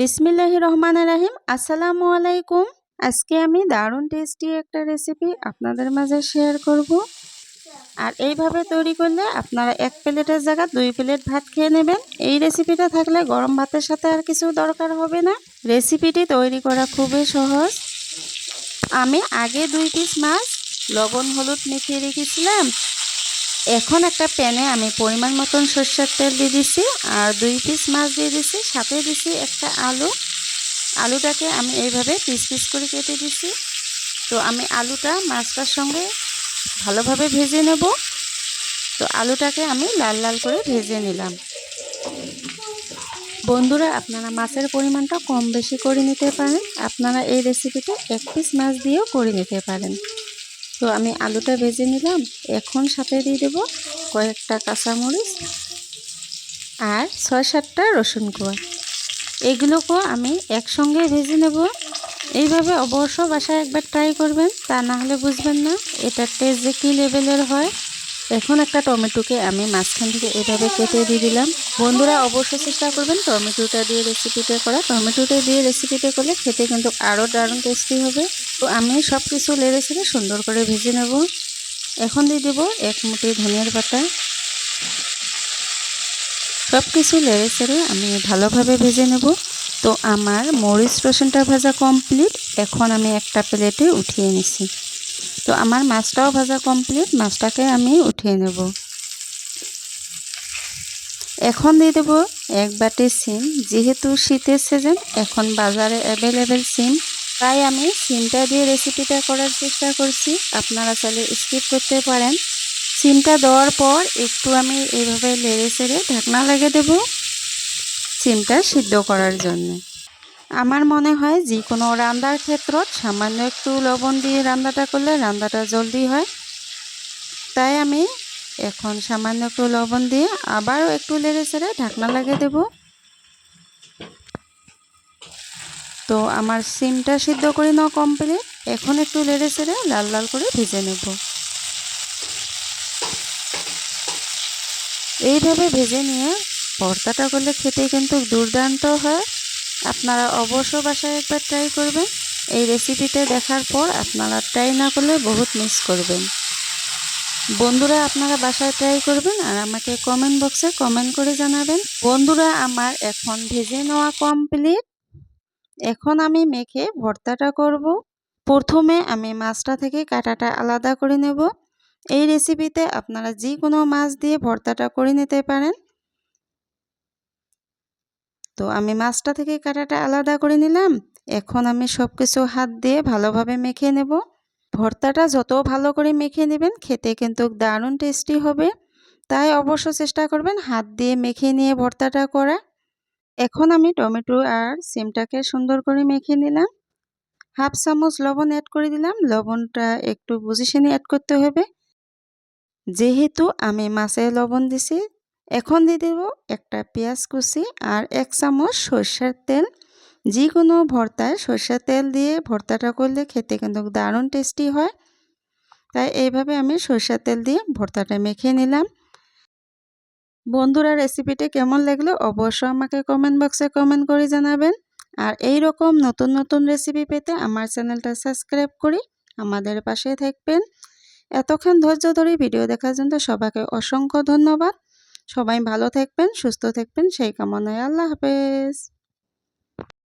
বিসমিল্লাহ রহমান রাহিম। আসসালামু আলাইকুম। আজকে আমি দারুণ টেস্টি একটা রেসিপি আপনাদের মাঝে শেয়ার করব। আর এইভাবে তৈরি করলে আপনারা এক প্লেটের জায়গা দুই প্লেট ভাত খেয়ে নেবেন। এই রেসিপিটা থাকলে গরম ভাতের সাথে আর কিছু দরকার হবে না। রেসিপিটি তৈরি করা খুবই সহজ। আমি আগে দুই পিস মাছ, লবণ, হলুদ মেখে রেখেছিলাম। এখন একটা প্যানে আমি পরিমাণ মতন সর্ষের তেল দিয়ে দিছি আর দুই পিস মাছ দিয়ে দিছি, সাথে দিছি একটা আলু। আলুটাকে আমি এইভাবে পিস পিস করে কেটে দিছি। তো আমি আলুটা মাছটার সঙ্গে ভালোভাবে ভেজে নেব। তো আলুটাকে আমি লাল লাল করে ভেজে নিলাম। বন্ধুরা, আপনারা মাছের পরিমাণটা কম বেশি করে নিতে পারেন। আপনারা এই রেসিপিটা এক পিস মাছ দিয়েও করে নিতে পারেন। তো আমি আলুটা ভেজে নিলাম। এখন সাথে দিয়ে দেবো কয়েকটা কাঁচামরিচ আর ছয় সাতটা রসুন কোয়া এগুলোকেও আমি একসঙ্গে ভেজে নেব। এইভাবে অবশ্য বাসায় একবার ট্রাই করবেন, তা না হলে বুঝবেন না এটার টেস্ট যে কী লেভেলের হয়। এখন একটা টমেটোকে আমি মাঝখান থেকে এভাবে কেটে দিয়ে দিলাম। বন্ধুরা অবশ্যই চেষ্টা করবেন টমেটোটা দিয়ে রেসিপিটা করা টমেটোটা দিয়ে রেসিপিটা করলে খেতে কিন্তু আরও দারুণ টেস্টি হবে। তো আমি সব কিছু লেড়ে ছেড়ে সুন্দর করে ভেজে নেব। এখন দিয়ে দেবো এক মুঠি ধনিয়ার পাতা। সব কিছু লেড়ে ছেড়ে আমি ভালোভাবে ভেজে নেব। তো আমার মরিচ রসুনটা ভাজা কমপ্লিট এখন আমি একটা প্লেটে উঠিয়ে নিছি তো আমার মাছটাও ভাজা কমপ্লিট মাছটাকে আমি উঠিয়ে নেব। এখন দিয়ে দেবো এক বাটি সিম। যেহেতু শীতের সিজন এখন বাজারে অ্যাভেলেবেল সিম। তাই আমি সিমটা দিয়ে রেসিপিটা করার চেষ্টা করছি। আপনারা চাইলে স্কিপ করতে পারেন। সিমটা দেওয়ার পর একটু আমি এইভাবে লেড়ে সেড়ে ঢাকনা লাগিয়ে দেব সিমটা সিদ্ধ করার জন্য। আমার মনে হয় যে কোনো রান্নার ক্ষেত্ৰত সামান্য একটু লবণ দিয়ে রান্নাটা করলে রান্নাটা জলদি হয়। তাই আমি এখন সামান্য একটু লবণ দিয়ে আবারও একটু লেড়ে সেড়ে ঢাকনা লাগিয়ে দেব। তো আমার সিমটা সিদ্ধ করে নেওয়া কমপ্লিট এখন একটু লেড়ে সেড়ে লাল লাল করে ভেজে নেব। এইভাবে ভেজে নিয়ে ভর্তাটা করলে খেতে কিন্তু দুর্দান্ত হয়। আপনারা অবশ্য বাসায় একবার ট্রাই করবেন। এই রেসিপিটা দেখার পর আপনারা ট্রাই না করলে বহুত মিস করবেন। বন্ধুরা, আপনারা বাসায় ট্রাই করবেন আর আমাকে কমেন্ট বক্সে কমেন্ট করে জানাবেন। বন্ধুরা, আমার এখন ভেজে নেওয়া কমপ্লিট এখন আমি মেখে ভর্তাটা করব। প্রথমে আমি মাছটা থেকে কাটাটা আলাদা করে নেব। এই রেসিপিতে আপনারা যে কোনো মাছ দিয়ে ভর্তাটা করে নিতে পারেন। তো আমি মাছটা থেকে কাটাটা আলাদা করে নিলাম। এখন আমি সব কিছু হাত দিয়ে ভালোভাবে মেখে নেব। ভর্তাটা যত ভালো করে মেখে নেবেন, খেতে কিন্তু দারুণ টেস্টি হবে। তাই অবশ্য চেষ্টা করবেন হাত দিয়ে মেখে নিয়ে ভর্তাটা করা। এখন আমি টমেটো আর সিমটাকে সুন্দর করে মেখে নিলাম। হাফ চামচ লবণ অ্যাড করে দিলাম। লবণটা একটু বুঝে শুনে অ্যাড করতে হবে। যেহেতু আমি মাছে লবণ দিছি, এখন দিয়ে দেব একটা পেঁয়াজ কুচি আর এক চামচ সর্ষের তেল। যে কোনো ভর্তায় সর্ষের তেল দিয়ে ভর্তাটা করলে খেতে কিন্তু দারুণ টেস্টি হয়। তাই এইভাবে আমি সর্ষের তেল দিয়ে ভর্তাটা মেখে নিলাম। বন্ধুরা রেসিপিটি কেমন লাগল অবশ্যই আমাকে কমেন্ট বক্সে কমেন্ট করে জানাবেন। আর এই রকম নতুন নতুন রেসিপি পেতে আমার চ্যানেলটা সাবস্ক্রাইব করি আমাদের পাশে থাকবেন। এতক্ষণ ধৈর্য ধরে ভিডিও দেখার জন্য সবাইকে অসংখ্য ধন্যবাদ। সবাই ভালো থাকবেন, সুস্থ থাকবেন, সেই কামনায় আল্লাহ হাফেজ।